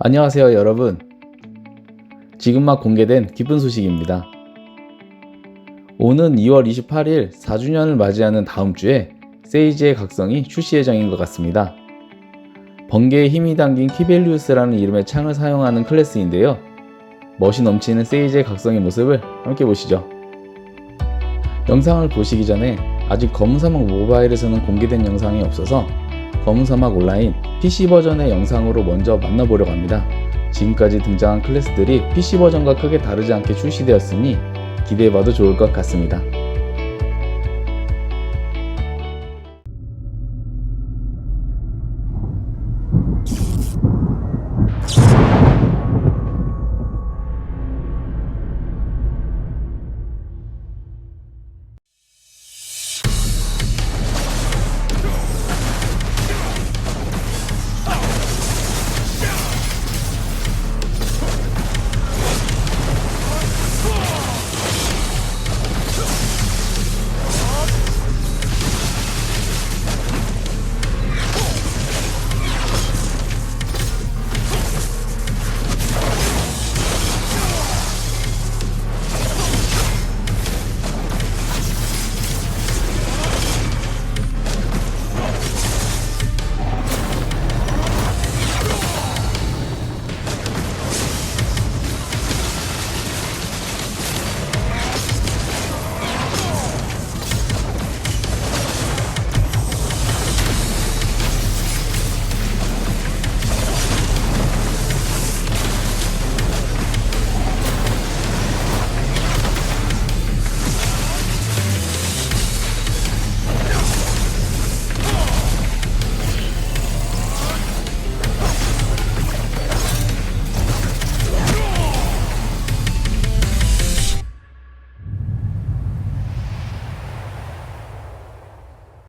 안녕하세요 여러분. 지금 막 공개된 기쁜 소식입니다. 오는 2월 28일 4주년을 맞이하는 다음 주에 세이지의 각성이 출시 예정인 것 같습니다. 번개에 힘이 담긴 키벨리우스라는 이름의 창을 사용하는 클래스인데요. 멋이 넘치는 세이지의 각성의 모습을 함께 보시죠. 영상을 보시기 전에 아직 검은사막 모바일에서는 공개된 영상이 없어서 검은사막 온라인 PC 버전의 영상으로 먼저 만나보려고 합니다. 지금까지 등장한 클래스들이 PC 버전과 크게 다르지 않게 출시되었으니 기대해봐도 좋을 것 같습니다.